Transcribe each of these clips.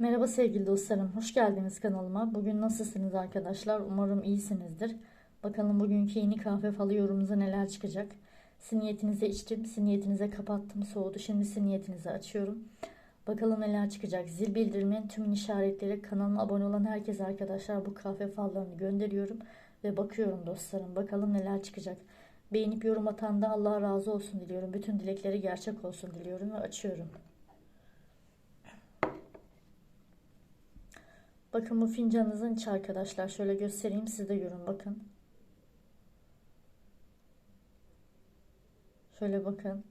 Merhaba sevgili dostlarım, hoş geldiniz kanalıma. Bugün nasılsınız arkadaşlar? Umarım iyisinizdir. Bakalım bugünkü yeni kahve falı yorumunuza neler çıkacak. Sizin niyetinize içtim, sizin niyetinize kapattım, soğudu. Şimdi sizin niyetinize açıyorum. Bakalım neler çıkacak. Zil bildirimi, tüm işaretleri, kanalıma abone olan herkes arkadaşlar bu kahve fallarını gönderiyorum. Ve bakıyorum dostlarım, bakalım neler çıkacak. Beğenip yorum atan da Allah razı olsun diliyorum. Bütün dilekleri gerçek olsun diliyorum ve açıyorum. Bakın bu fincanınızın içi arkadaşlar. Şöyle göstereyim siz de görün bakın. Şöyle bakın.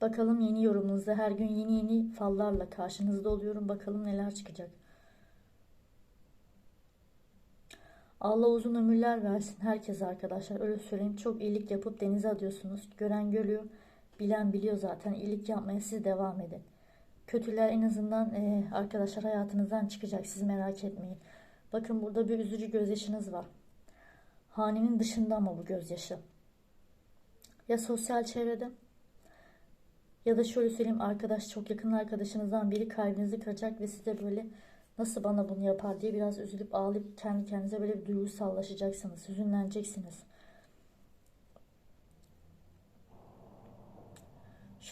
Bakalım yeni yorumunuzda her gün yeni yeni fallarla karşınızda oluyorum. Bakalım neler çıkacak. Allah uzun ömürler versin herkese arkadaşlar. Öyle söyleyeyim. Çok iyilik yapıp denize atıyorsunuz. Gören görüyor. Bilen biliyor zaten. İyilik yapmaya siz devam edin. Kötüler en azından e, arkadaşlar hayatınızdan çıkacak. Siz merak etmeyin. Bakın burada bir üzücü gözyaşınız var. Hanenin dışında ama bu gözyaşı. Ya sosyal çevrede ya da şöyle söyleyeyim arkadaş çok yakın arkadaşınızdan biri kalbinizi kıracak ve size böyle nasıl bana bunu yapar diye biraz üzülüp ağlayıp kendi kendinize böyle bir duygusallaşacaksınız. Hüzünleneceksiniz.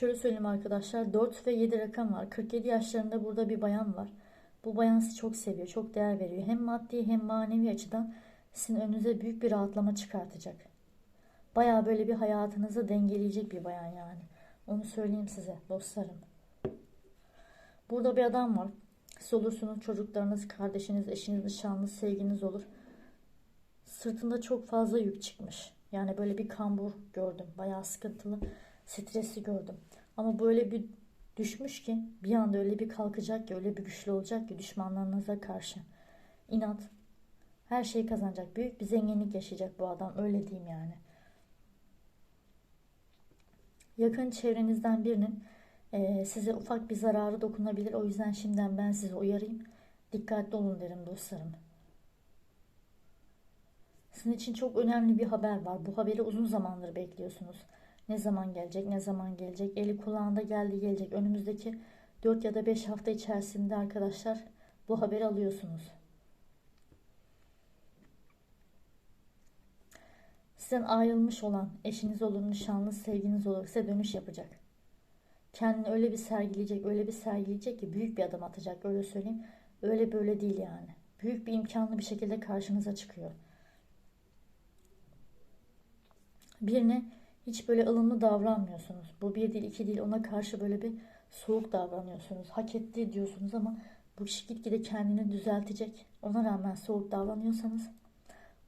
Şöyle söyleyeyim arkadaşlar 4 ve 7 rakam var. 47 yaşlarında burada bir bayan var. Bu bayan sizi çok seviyor, çok değer veriyor. Hem maddi hem manevi açıdan sizin önünüze büyük bir rahatlama çıkartacak. Baya böyle bir hayatınızı dengeleyecek bir bayan yani. Onu söyleyeyim size dostlarım. Burada bir adam var. Siz olursunuz çocuklarınız, kardeşiniz, eşiniz, nişanlınız, sevginiz olur. Sırtında çok fazla yük çıkmış. Yani böyle bir kambur gördüm. Bayağı sıkıntılı, stresli gördüm. Ama böyle bir düşmüş ki bir anda öyle bir kalkacak ki öyle bir güçlü olacak ki düşmanlarınıza karşı. İnat. Her şeyi kazanacak. Büyük bir zenginlik yaşayacak bu adam. Öyle diyeyim yani. Yakın çevrenizden birinin e, size ufak bir zararı dokunabilir. O yüzden şimdiden ben sizi uyarayım. Dikkatli olun derim dostlarım. Sizin için çok önemli bir haber var. Bu haberi uzun zamandır bekliyorsunuz. Ne zaman gelecek, ne zaman gelecek. Eli kulağında geldi gelecek. Önümüzdeki 4 ya da 5 hafta içerisinde arkadaşlar bu haberi alıyorsunuz. Sizden ayrılmış olan eşiniz olur, nişanlı, sevginiz olur size dönüş yapacak. Kendini öyle bir sergileyecek, öyle bir sergileyecek ki büyük bir adım atacak öyle söyleyeyim. Öyle böyle değil yani. Büyük bir imkanlı bir şekilde karşınıza çıkıyor. Birine hiç böyle ılımlı davranmıyorsunuz. Bu bir değil, iki değil. Ona karşı böyle bir soğuk davranıyorsunuz. Hak etti diyorsunuz ama bu kişi gitgide kendini düzeltecek. Ona rağmen soğuk davranıyorsanız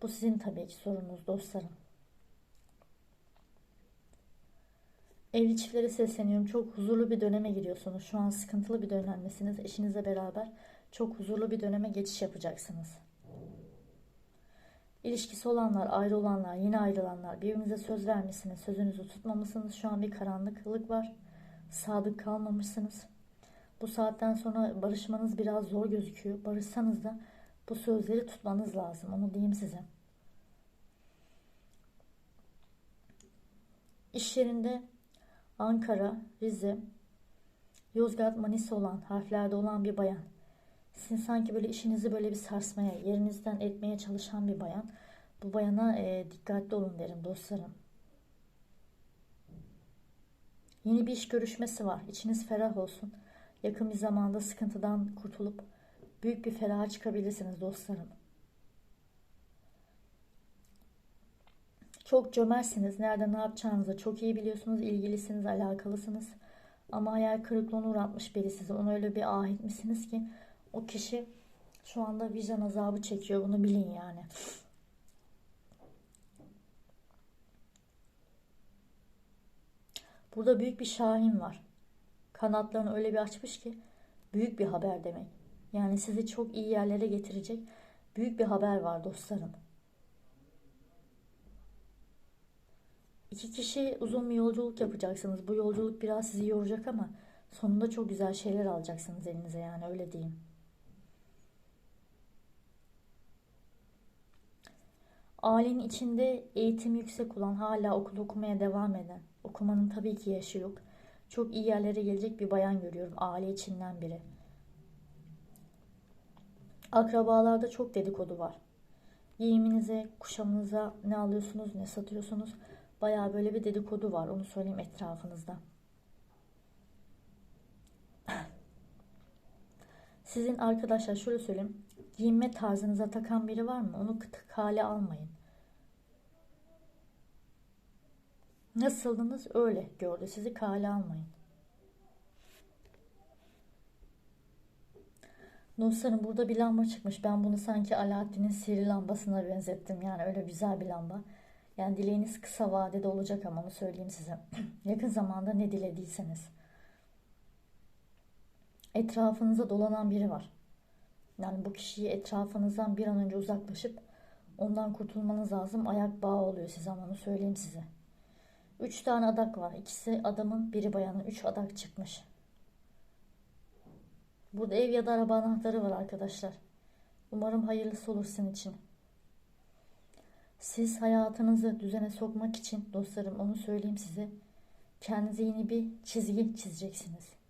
bu sizin tabii ki sorunuz dostlarım. Evli çiftlere sesleniyorum. Çok huzurlu bir döneme giriyorsunuz. Şu an sıkıntılı bir dönemdesiniz. Eşinizle beraber çok huzurlu bir döneme geçiş yapacaksınız. İlişkisi olanlar, ayrı olanlar, yeni ayrılanlar birbirinize söz vermişsiniz. Sözünüzü tutmamışsınız. Şu an bir karanlıklık var. Sadık kalmamışsınız. Bu saatten sonra barışmanız biraz zor gözüküyor. Barışsanız da bu sözleri tutmanız lazım. Onu diyeyim size. İş yerinde Ankara, Rize, Yozgat, Manisa olan harflerde olan bir bayan. Sizin sanki böyle işinizi böyle bir sarsmaya, yerinizden etmeye çalışan bir bayan. Bu bayana e, dikkatli olun derim dostlarım. Yeni bir iş görüşmesi var. İçiniz ferah olsun. Yakın bir zamanda sıkıntıdan kurtulup büyük bir feraha çıkabilirsiniz dostlarım. Çok cömertsiniz. Nerede ne yapacağınızı çok iyi biliyorsunuz. ilgilisiniz, alakalısınız. Ama hayal kırıklığına uğratmış biri size. Ona öyle bir ah etmişsiniz ki o kişi şu anda vicdan azabı çekiyor. Bunu bilin yani. Burada büyük bir şahin var. Kanatlarını öyle bir açmış ki büyük bir haber demek. Yani sizi çok iyi yerlere getirecek büyük bir haber var dostlarım. İki kişi uzun bir yolculuk yapacaksınız. Bu yolculuk biraz sizi yoracak ama sonunda çok güzel şeyler alacaksınız elinize yani öyle diyeyim. Ailenin içinde eğitim yüksek olan hala okul okumaya devam eden okumanın tabii ki yaşı yok. Çok iyi yerlere gelecek bir bayan görüyorum. Aile içinden biri. Akrabalarda çok dedikodu var. Giyiminize, kuşamınıza ne alıyorsunuz, ne satıyorsunuz. Bayağı böyle bir dedikodu var. Onu söyleyeyim etrafınızda. Sizin arkadaşlar şöyle söyleyeyim. Giyinme tarzınıza takan biri var mı? Onu kıtık hale almayın. Nasıldınız öyle gördü. Sizi kale almayın. Dostlarım burada bir lamba çıkmış. Ben bunu sanki Alaaddin'in sihirli lambasına benzettim. Yani öyle güzel bir lamba. Yani dileğiniz kısa vadede olacak ama onu söyleyeyim size. Yakın zamanda ne dilediyseniz. Etrafınıza dolanan biri var. Yani bu kişiyi etrafınızdan bir an önce uzaklaşıp ondan kurtulmanız lazım. Ayak bağı oluyor size ama onu söyleyeyim size. Üç tane adak var. İkisi adamın, biri bayanın. Üç adak çıkmış. Burada ev ya da araba anahtarı var arkadaşlar. Umarım hayırlısı olur sizin için. Siz hayatınızı düzene sokmak için dostlarım onu söyleyeyim size. Kendinize yeni bir çizgi çizeceksiniz.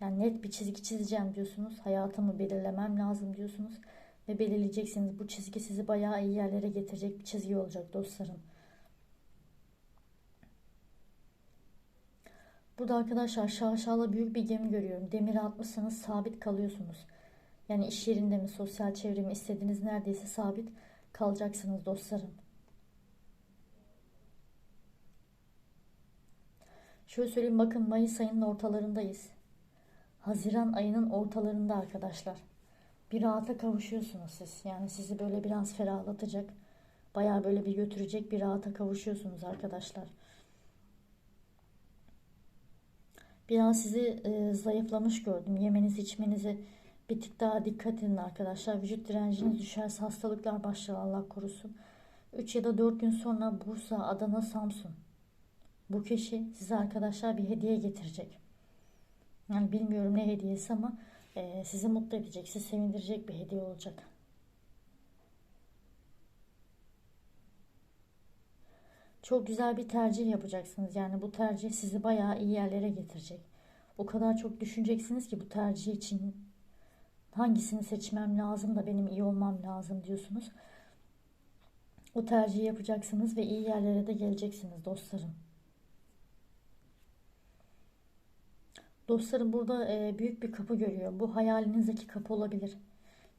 Yani net bir çizgi çizeceğim diyorsunuz. Hayatımı belirlemem lazım diyorsunuz. Ve belirleyeceksiniz. Bu çizgi sizi bayağı iyi yerlere getirecek bir çizgi olacak dostlarım. Burada arkadaşlar şaşalı büyük bir gemi görüyorum. Demiri atmışsanız sabit kalıyorsunuz. Yani iş yerinde mi, sosyal çevre mi istediğiniz neredeyse sabit kalacaksınız dostlarım. Şöyle söyleyeyim bakın Mayıs ayının ortalarındayız. Haziran ayının ortalarında arkadaşlar. Bir rahata kavuşuyorsunuz siz. Yani sizi böyle biraz ferahlatacak, bayağı böyle bir götürecek bir rahata kavuşuyorsunuz arkadaşlar. Biraz sizi e, zayıflamış gördüm. Yemenizi içmenizi bir tık daha dikkat edin arkadaşlar. Vücut direnciniz düşerse hastalıklar başlar Allah korusun. 3 ya da 4 gün sonra Bursa, Adana, Samsun. Bu kişi size arkadaşlar bir hediye getirecek. Yani bilmiyorum ne hediyesi ama e, sizi mutlu edecek, sizi sevindirecek bir hediye olacak. Çok güzel bir tercih yapacaksınız. Yani bu tercih sizi bayağı iyi yerlere getirecek. O kadar çok düşüneceksiniz ki bu tercih için hangisini seçmem lazım da benim iyi olmam lazım diyorsunuz. O tercihi yapacaksınız ve iyi yerlere de geleceksiniz dostlarım. Dostlarım burada e, büyük bir kapı görüyor. Bu hayalinizdeki kapı olabilir.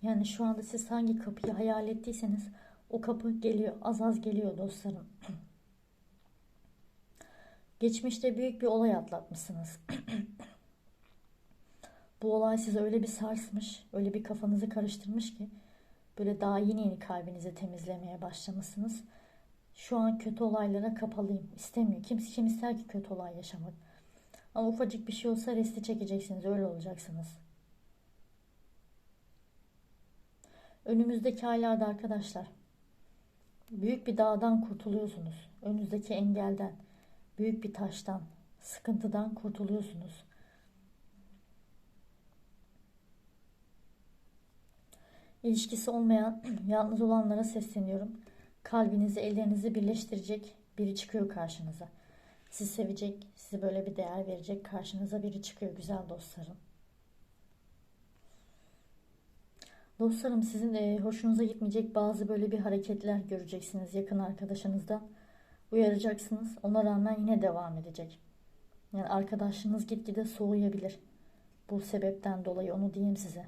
Yani şu anda siz hangi kapıyı hayal ettiyseniz o kapı geliyor. Az az geliyor dostlarım. Geçmişte büyük bir olay atlatmışsınız. Bu olay size öyle bir sarsmış, öyle bir kafanızı karıştırmış ki böyle daha yeni yeni kalbinizi temizlemeye başlamışsınız. Şu an kötü olaylara kapalıyım. İstemiyor. Kimse kim ister ki kötü olay yaşamak. Ama ufacık bir şey olsa resti çekeceksiniz. Öyle olacaksınız. Önümüzdeki aylarda arkadaşlar büyük bir dağdan kurtuluyorsunuz. Önünüzdeki engelden büyük bir taştan, sıkıntıdan kurtuluyorsunuz. İlişkisi olmayan, yalnız olanlara sesleniyorum. Kalbinizi, ellerinizi birleştirecek biri çıkıyor karşınıza. Sizi sevecek, sizi böyle bir değer verecek karşınıza biri çıkıyor güzel dostlarım. Dostlarım sizin de hoşunuza gitmeyecek bazı böyle bir hareketler göreceksiniz yakın arkadaşınızdan uyaracaksınız. Ona rağmen yine devam edecek. Yani arkadaşınız gitgide soğuyabilir. Bu sebepten dolayı onu diyeyim size.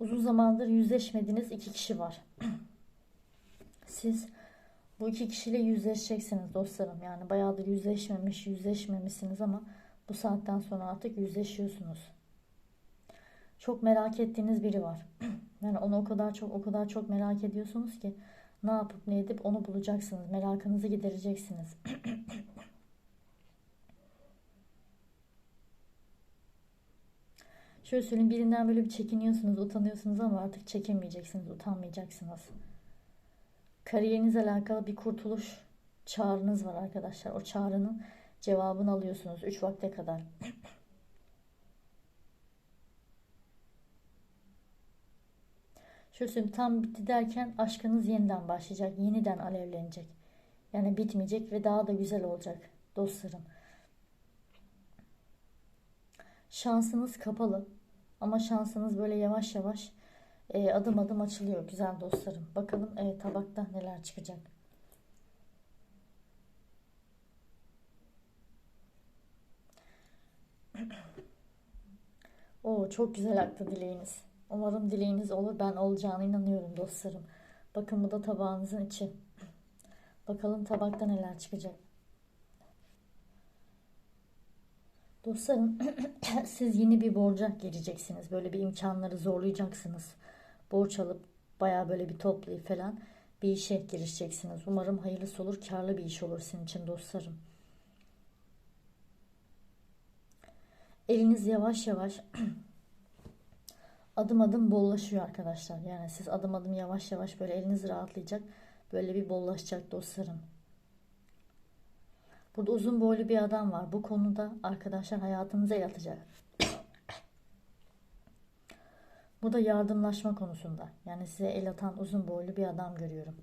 Uzun zamandır yüzleşmediğiniz iki kişi var. Siz bu iki kişiyle yüzleşeceksiniz dostlarım. Yani bayağıdır yüzleşmemiş, yüzleşmemişsiniz ama bu saatten sonra artık yüzleşiyorsunuz. Çok merak ettiğiniz biri var. Yani onu o kadar çok o kadar çok merak ediyorsunuz ki ne yapıp ne edip onu bulacaksınız. Merakınızı gidereceksiniz. Şöyle söyleyeyim birinden böyle bir çekiniyorsunuz, utanıyorsunuz ama artık çekinmeyeceksiniz, utanmayacaksınız. Kariyerinizle alakalı bir kurtuluş çağrınız var arkadaşlar. O çağrının cevabını alıyorsunuz 3 vakte kadar. Şöyle tam bitti derken aşkınız yeniden başlayacak. Yeniden alevlenecek. Yani bitmeyecek ve daha da güzel olacak dostlarım. Şansınız kapalı ama şansınız böyle yavaş yavaş e, adım adım açılıyor güzel dostlarım. Bakalım e, tabakta neler çıkacak. Oo, çok güzel aktı dileğiniz. Umarım dileğiniz olur. Ben olacağına inanıyorum dostlarım. Bakın bu da tabağınızın içi. Bakalım tabakta neler çıkacak. Dostlarım siz yeni bir borca gireceksiniz. Böyle bir imkanları zorlayacaksınız. Borç alıp baya böyle bir toplayıp falan bir işe girişeceksiniz. Umarım hayırlısı olur, karlı bir iş olur sizin için dostlarım. Eliniz yavaş yavaş adım adım bollaşıyor arkadaşlar. Yani siz adım adım yavaş yavaş böyle eliniz rahatlayacak. Böyle bir bollaşacak dostlarım. Burada uzun boylu bir adam var. Bu konuda arkadaşlar hayatınıza el atacak. Bu da yardımlaşma konusunda. Yani size el atan uzun boylu bir adam görüyorum.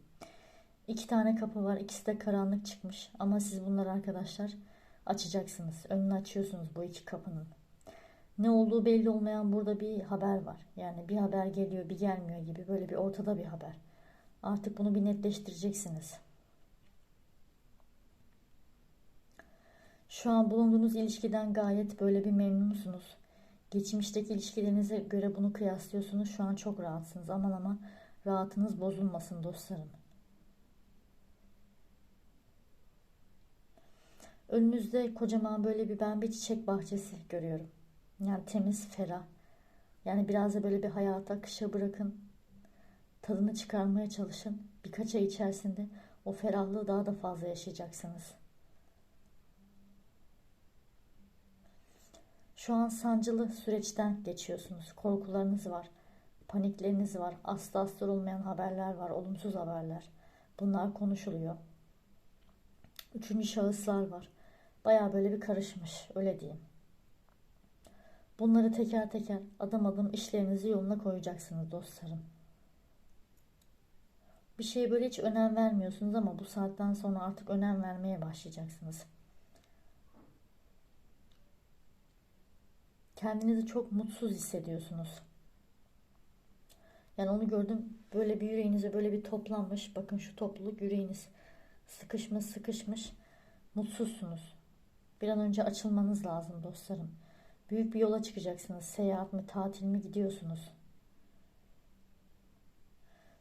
İki tane kapı var. İkisi de karanlık çıkmış. Ama siz bunları arkadaşlar açacaksınız. Önünü açıyorsunuz bu iki kapının. Ne olduğu belli olmayan burada bir haber var. Yani bir haber geliyor bir gelmiyor gibi böyle bir ortada bir haber. Artık bunu bir netleştireceksiniz. Şu an bulunduğunuz ilişkiden gayet böyle bir memnunsunuz. Geçmişteki ilişkilerinize göre bunu kıyaslıyorsunuz. Şu an çok rahatsınız. Aman aman rahatınız bozulmasın dostlarım. Önünüzde kocaman böyle bir ben bir çiçek bahçesi görüyorum. Yani temiz, ferah. Yani biraz da böyle bir hayata akışa bırakın. Tadını çıkarmaya çalışın. Birkaç ay içerisinde o ferahlığı daha da fazla yaşayacaksınız. Şu an sancılı süreçten geçiyorsunuz. Korkularınız var. Panikleriniz var. Asla asla olmayan haberler var. Olumsuz haberler. Bunlar konuşuluyor. Üçüncü şahıslar var. Baya böyle bir karışmış. Öyle diyeyim. Bunları teker teker adım adım işlerinizi yoluna koyacaksınız dostlarım. Bir şeye böyle hiç önem vermiyorsunuz ama bu saatten sonra artık önem vermeye başlayacaksınız. Kendinizi çok mutsuz hissediyorsunuz. Yani onu gördüm. Böyle bir yüreğinize böyle bir toplanmış. Bakın şu topluluk yüreğiniz sıkışmış sıkışmış. Mutsuzsunuz. Bir an önce açılmanız lazım dostlarım. Büyük bir yola çıkacaksınız. Seyahat mi, tatil mi gidiyorsunuz?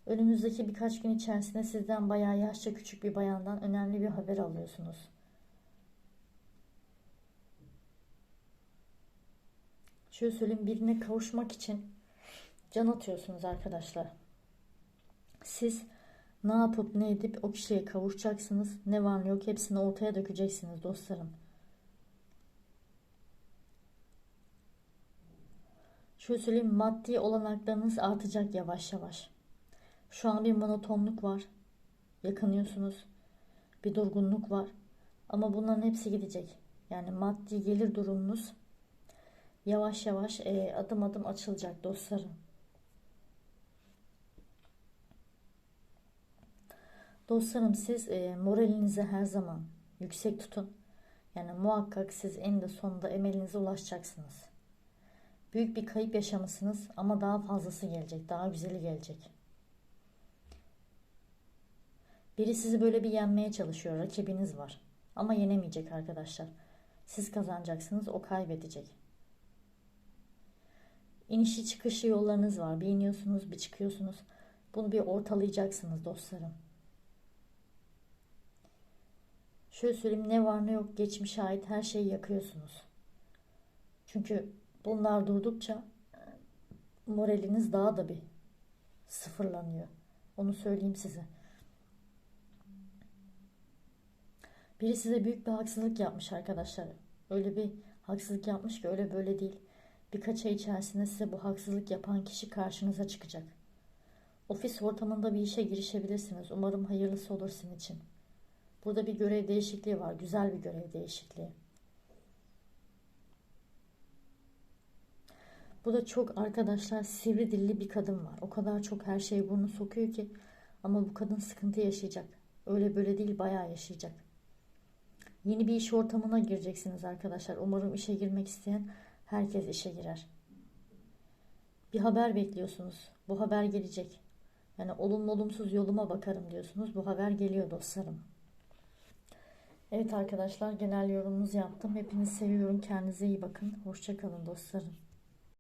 Önümüzdeki birkaç gün içerisinde sizden bayağı yaşça küçük bir bayandan önemli bir haber alıyorsunuz. Şöyle söyleyeyim birine kavuşmak için can atıyorsunuz arkadaşlar. Siz ne yapıp ne edip o kişiye kavuşacaksınız. Ne var ne yok hepsini ortaya dökeceksiniz dostlarım. Şöyle söyleyeyim maddi olanaklarınız artacak yavaş yavaş. Şu an bir monotonluk var. Yakınıyorsunuz. Bir durgunluk var. Ama bunların hepsi gidecek. Yani maddi gelir durumunuz yavaş yavaş e, adım adım açılacak dostlarım. Dostlarım siz e, moralinizi her zaman yüksek tutun. Yani muhakkak siz en de sonunda emelinize ulaşacaksınız. Büyük bir kayıp yaşamışsınız ama daha fazlası gelecek, daha güzeli gelecek. Biri sizi böyle bir yenmeye çalışıyor, rakibiniz var. Ama yenemeyecek arkadaşlar. Siz kazanacaksınız, o kaybedecek. İnişi çıkışı yollarınız var. Bir iniyorsunuz, bir çıkıyorsunuz. Bunu bir ortalayacaksınız dostlarım. Şöyle söyleyeyim ne var ne yok geçmişe ait her şeyi yakıyorsunuz. Çünkü bunlar durdukça moraliniz daha da bir sıfırlanıyor. Onu söyleyeyim size. Biri size büyük bir haksızlık yapmış arkadaşlar. Öyle bir haksızlık yapmış ki öyle böyle değil. Birkaç ay içerisinde size bu haksızlık yapan kişi karşınıza çıkacak. Ofis ortamında bir işe girişebilirsiniz. Umarım hayırlısı olur sizin için. Burada bir görev değişikliği var. Güzel bir görev değişikliği. Bu da çok arkadaşlar sivri dilli bir kadın var. O kadar çok her şeyi burnu sokuyor ki ama bu kadın sıkıntı yaşayacak. Öyle böyle değil bayağı yaşayacak. Yeni bir iş ortamına gireceksiniz arkadaşlar. Umarım işe girmek isteyen herkes işe girer. Bir haber bekliyorsunuz. Bu haber gelecek. Yani olumlu olumsuz yoluma bakarım diyorsunuz. Bu haber geliyor dostlarım. Evet arkadaşlar genel yorumunuzu yaptım. Hepinizi seviyorum. Kendinize iyi bakın. Hoşçakalın dostlarım.